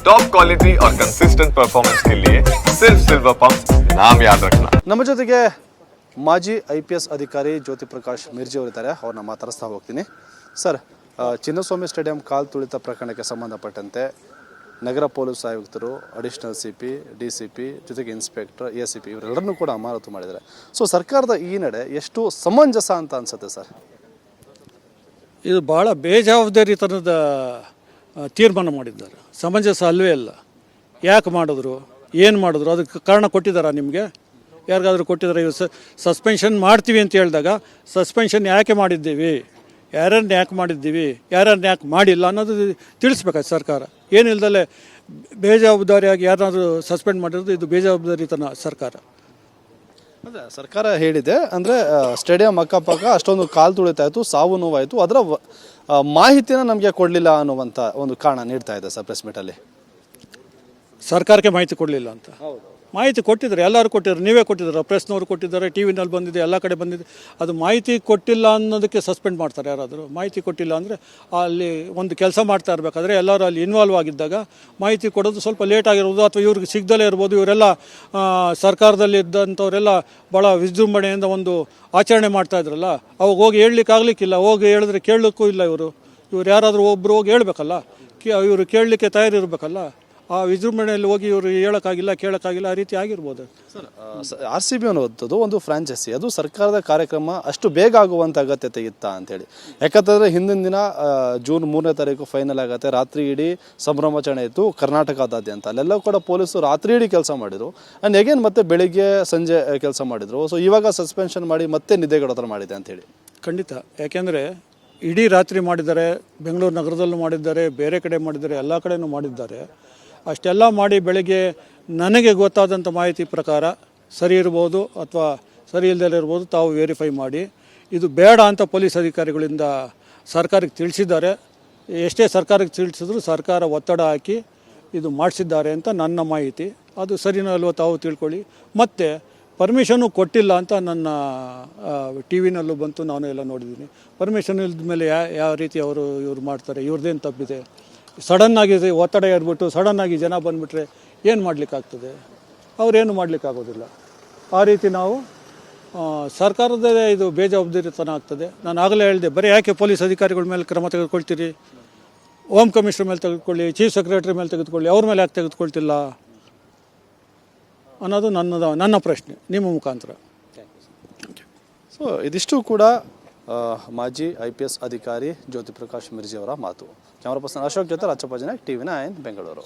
Top quality और consistent performance के लिए सिर्फ सिल्वर पंप नाम याद रखना ನಮ್ಮ ಜೊತೆಗೆ ಮಾಜಿ ಐ ಪಿ ಎಸ್ ಅಧಿಕಾರಿ ಜ್ಯೋತಿ ಪ್ರಕಾಶ್ ಮಿರ್ಜಿ ಅವರಿದ್ದಾರೆ ಅವ್ರನ್ನ ಮಾತಾಡಿಸ್ತಾ ಹೋಗ್ತೀನಿ ಸರ್ ಆ, ಚಿನ್ನಸ್ವಾಮಿ ಸ್ಟೇಡಿಯಂ ಕಾಲ್ ತುಳಿತ ಪ್ರಕರಣಕ್ಕೆ ಸಂಬಂಧಪಟ್ಟಂತೆ ನಗರ ಪೊಲೀಸ್ ಆಯುಕ್ತರು additional C P D C P ಜೊತೆಗೆ ಇನ್ಸ್ಪೆಕ್ಟರ್ ಎ ಸಿ ಪಿ ಇವರೆಲ್ಲರನ್ನೂ ಕೂಡ ಅಮಾನತು ಮಾಡಿದ್ದಾರೆ ಸೊ ಸರ್ಕಾರದ ಈ ನಡೆ ಎಷ್ಟು ಸಮಂಜಸ ಅಂತ ಅನ್ಸುತ್ತೆ ಸರ್ ಇದು ಭಾಳ ಬೇಜವಾಬ್ದಾರಿತನದ ಆ, ತೀರ್ಮಾನ ಮಾಡಿದ್ದಾರೆ. ಸಮಂಜಸ ಅಲ್ವೇ ಅಲ್ಲ. ಯಾಕೆ ಮಾಡಿದ್ರು? ಏನು ಮಾಡಿದ್ರು? ಅದಕ್ಕೆ ಕಾರಣ ಕೊಟ್ಟಿದ್ದಾರಾ ನಿಮಗೆ? ಯಾರಿಗಾದರೂ ಕೊಟ್ಟಿದ್ದಾರೆ ಇವರು ಸಸ್ಪೆನ್ಷನ್ ಮಾಡ್ತೀವಿ ಅಂತ ಹೇಳಿದಾಗ ಸಸ್ಪೆನ್ಷನ್ ಯಾಕೆ ಮಾಡಿದ್ದೀವಿ? ಯಾರನ್ನ ಯಾಕೆ ಮಾಡಿದ್ದೀವಿ? ಯಾರನ್ನ ಯಾಕೆ ಮಾಡಿಲ್ಲ ಅನ್ನೋದು ತಿಳಿಸ್ಬೇಕಾಯ್ತು ಸರ್ಕಾರ. ಏನಿಲ್ದಲೆ ಬೇಜವಾಬ್ದಾರಿಯಾಗಿ ಯಾರನ್ನಾದರೂ ಸಸ್ಪೆಂಡ್ ಮಾಡಿರೋದು ಇದು ಬೇಜವಾಬ್ದಾರಿತನ ಸರ್ಕಾರ. ಅದೇ ಸರ್ಕಾರ ಹೇಳಿದೆ ಅಂದರೆ ಸ್ಟೇಡಿಯಂ ಅಕ್ಕಪಕ್ಕ ಅಷ್ಟೊಂದು ಕಾಲು ತುಳಿತಾ ಇತ್ತು ಸಾವು ನೋವಾಯಿತು. ಅದರ ಮಾಹಿತಿನ ನಮಗೆ ಕೊಡಲಿಲ್ಲ ಅನ್ನುವಂಥ ಒಂದು ಕಾರಣ ನೀಡ್ತಾ ಇದೆ ಸರ್ ಪ್ರೆಸ್ ಮೀಟಲ್ಲಿ ಸರ್ಕಾರಕ್ಕೆ ಮಾಹಿತಿ ಕೊಡಲಿಲ್ಲ ಅಂತ. ಮಾಹಿತಿ ಕೊಟ್ಟಿದ್ದಾರೆ, ಎಲ್ಲರೂ ಕೊಟ್ಟಿದ್ದಾರೆ, ನೀವೇ ಕೊಟ್ಟಿದ್ದಾರೆ? ಪ್ರೆಸ್ನವರು ಕೊಟ್ಟಿದ್ದಾರೆ, ಟಿ ವಿನಲ್ಲಿ ಬಂದಿದೆ, ಎಲ್ಲ ಕಡೆ ಬಂದಿದೆ. ಅದು ಮಾಹಿತಿ ಕೊಟ್ಟಿಲ್ಲ ಅನ್ನೋದಕ್ಕೆ ಸಸ್ಪೆಂಡ್ ಮಾಡ್ತಾರೆ ಯಾರಾದರೂ. ಮಾಹಿತಿ ಕೊಟ್ಟಿಲ್ಲ ಅಂದರೆ ಅಲ್ಲಿ ಒಂದು ಕೆಲಸ ಮಾಡ್ತಾ ಇರಬೇಕಾದ್ರೆ ಎಲ್ಲರೂ ಅಲ್ಲಿ ಇನ್ವಾಲ್ವ್ ಆಗಿದ್ದಾಗ ಮಾಹಿತಿ ಕೊಡೋದು ಸ್ವಲ್ಪ ಲೇಟ್ ಆಗಿರ್ಬೋದು ಅಥವಾ ಇವ್ರಿಗೆ ಸಿಗ್ದಲೇ ಇರ್ಬೋದು. ಇವರೆಲ್ಲ ಸರ್ಕಾರದಲ್ಲಿ ಇದ್ದಂಥವರೆಲ್ಲ ಭಾಳ ವಿಜೃಂಭಣೆಯಿಂದ ಒಂದು ಆಚರಣೆ ಮಾಡ್ತಾ ಇದ್ರಲ್ಲ, ಅವಾಗ ಹೋಗಿ ಹೇಳಲಿಕ್ಕೆ ಆಗ್ಲಿಕ್ಕಿಲ್ಲ. ಹೋಗಿ ಹೇಳಿದ್ರೆ ಕೇಳಲಿಕ್ಕೂ ಇಲ್ಲ ಇವರು. ಇವ್ರು ಯಾರಾದರೂ ಒಬ್ಬರು ಹೋಗಿ ಹೇಳಬೇಕಲ್ಲ? ಕೇ, ಇವರು ಕೇಳಲಿಕ್ಕೆ ತಯಾರಿರ್ಬೇಕಲ್ಲ? ಆ ವಿಜೃಂಭಣೆಯಲ್ಲಿ ಹೋಗಿ ಇವರು ಹೇಳೋಕ್ಕಾಗಿಲ್ಲ ಕೇಳೋಕ್ಕಾಗಿಲ್ಲ ಆ ರೀತಿ ಆಗಿರ್ಬೋದು. ಆರ್ ಸಿ ಬಿ ಅನ್ನುವಂಥದ್ದು ಒಂದು ಫ್ರಾಂಚೈಸಿ. ಅದು ಸರ್ಕಾರದ ಕಾರ್ಯಕ್ರಮ ಅಷ್ಟು ಬೇಗ ಆಗುವಂಥ ಅಗತ್ಯತೆ ಇತ್ತ ಅಂತೇಳಿ. ಯಾಕಂತಂದರೆ ಹಿಂದಿನ ದಿನ ಜೂನ್ ಮೂರನೇ ತಾರೀಕು ಫೈನಲ್ ಆಗುತ್ತೆ. ರಾತ್ರಿ ಇಡೀ ಸಂಭ್ರಮಾಚರಣೆ ಇತ್ತು ಕರ್ನಾಟಕದಾದ್ಯಂತ. ಅಲ್ಲೆಲ್ಲ ಕೂಡ ಪೊಲೀಸರು ರಾತ್ರಿ ಇಡೀ ಕೆಲಸ ಮಾಡಿದರು. ಆ್ಯಂಡ್ ಎಗೇನ್ ಮತ್ತೆ ಬೆಳಿಗ್ಗೆ ಸಂಜೆ ಕೆಲಸ ಮಾಡಿದರು. ಸೊ ಇವಾಗ ಸಸ್ಪೆನ್ಷನ್ ಮಾಡಿ ಮತ್ತೆ ನಿದ್ದೆಗೆಡೋ ಥರ ಮಾಡಿದೆ ಅಂತೇಳಿ. ಖಂಡಿತ. ಯಾಕೆಂದರೆ ಇಡೀ ರಾತ್ರಿ ಮಾಡಿದ್ದಾರೆ ಬೆಂಗಳೂರು ನಗರದಲ್ಲೂ ಮಾಡಿದ್ದಾರೆ ಬೇರೆ ಕಡೆ ಮಾಡಿದ್ದಾರೆ ಎಲ್ಲ ಕಡೆನೂ ಮಾಡಿದ್ದಾರೆ. ಅಷ್ಟೆಲ್ಲ ಮಾಡಿ ಬೆಳಗ್ಗೆ ನನಗೆ ಗೊತ್ತಾದಂಥ ಮಾಹಿತಿ ಪ್ರಕಾರ ಸರಿ ಇರ್ಬೋದು ಅಥವಾ ಸರಿ ಇಲ್ಲದೇ ಇರ್ಬೋದು ತಾವು ವೆರಿಫೈ ಮಾಡಿ. ಇದು ಬೇಡ ಅಂತ ಪೊಲೀಸ್ ಅಧಿಕಾರಿಗಳಿಂದ ಸರ್ಕಾರಕ್ಕೆ ತಿಳಿಸಿದ್ದಾರೆ. ಎಷ್ಟೇ ಸರ್ಕಾರಕ್ಕೆ ತಿಳಿಸಿದ್ರು ಸರ್ಕಾರ ಒತ್ತಡ ಹಾಕಿ ಇದು ಮಾಡಿಸಿದ್ದಾರೆ ಅಂತ ನನ್ನ ಮಾಹಿತಿ. ಅದು ಸರಿನೋ ಅಲ್ವೋ ತಾವು ತಿಳ್ಕೊಳ್ಳಿ. ಮತ್ತು ಪರ್ಮಿಷನು ಕೊಟ್ಟಿಲ್ಲ ಅಂತ ನನ್ನ ಟಿ ವಿನಲ್ಲೂ ಬಂತು, ನಾನು ಎಲ್ಲ ನೋಡಿದ್ದೀನಿ. ಪರ್ಮಿಷನ್ ಇಲ್ದ ಮೇಲೆ ಯಾ, ಯಾವ ರೀತಿ ಅವರು ಇವ್ರು ಮಾಡ್ತಾರೆ ಇವ್ರದ್ದೇನು ತಪ್ಪಿದೆ? ಸಡನ್ನಾಗಿ ಒತ್ತಡ ಏರ್ಬಿಟ್ಟು ಸಡನ್ನಾಗಿ ಜನ ಬಂದುಬಿಟ್ರೆ ಏನು ಮಾಡಲಿಕ್ಕಾಗ್ತದೆ? ಅವರೇನು ಮಾಡಲಿಕ್ಕಾಗೋದಿಲ್ಲ. ಆ ರೀತಿ ನಾವು ಆ, ಸರ್ಕಾರದೇ ಇದು ಬೇಜವಾಬ್ದಾರಿತನ ಆಗ್ತದೆ. ನಾನು ಆಗಲೇ ಹೇಳಿದೆ ಬರೀ ಯಾಕೆ ಪೊಲೀಸ್ ಅಧಿಕಾರಿಗಳ ಮೇಲೆ ಕ್ರಮ ತೆಗೆದುಕೊಳ್ತೀರಿ? ಹೋಮ್ ಕಮಿಷನರ್ ಮೇಲೆ ತೆಗೆದುಕೊಳ್ಳಿ ಚೀಫ್ ಸೆಕ್ರೆಟರಿ ಮೇಲೆ ತೆಗೆದುಕೊಳ್ಳಿ ಅವ್ರ ಮೇಲೆ ಯಾಕೆ ತೆಗೆದುಕೊಳ್ತಿಲ್ಲ? ಅನ್ನೋದು ನನ್ನದ ನನ್ನ ಪ್ರಶ್ನೆ ನಿಮ್ಮ ಮುಖಾಂತರ. ಸೊ ಇದಿಷ್ಟು ಕೂಡ ಮಾಜಿ ಐ ಪಿ ಎಸ್ ಅಧಿಕಾರಿ ಜ್ಯೋತಿ ಪ್ರಕಾಶ್ ಮಿರ್ಜಿ ಅವರ ಮಾತು. ಕ್ಯಾಮರಾ ಪರ್ಸನ್ ಅಶೋಕ್ ಜೊತೆ ರಾಜಪ್ಪ ಜನ ಟಿ ವಿ ನೈನ್, ಬೆಂಗಳೂರು.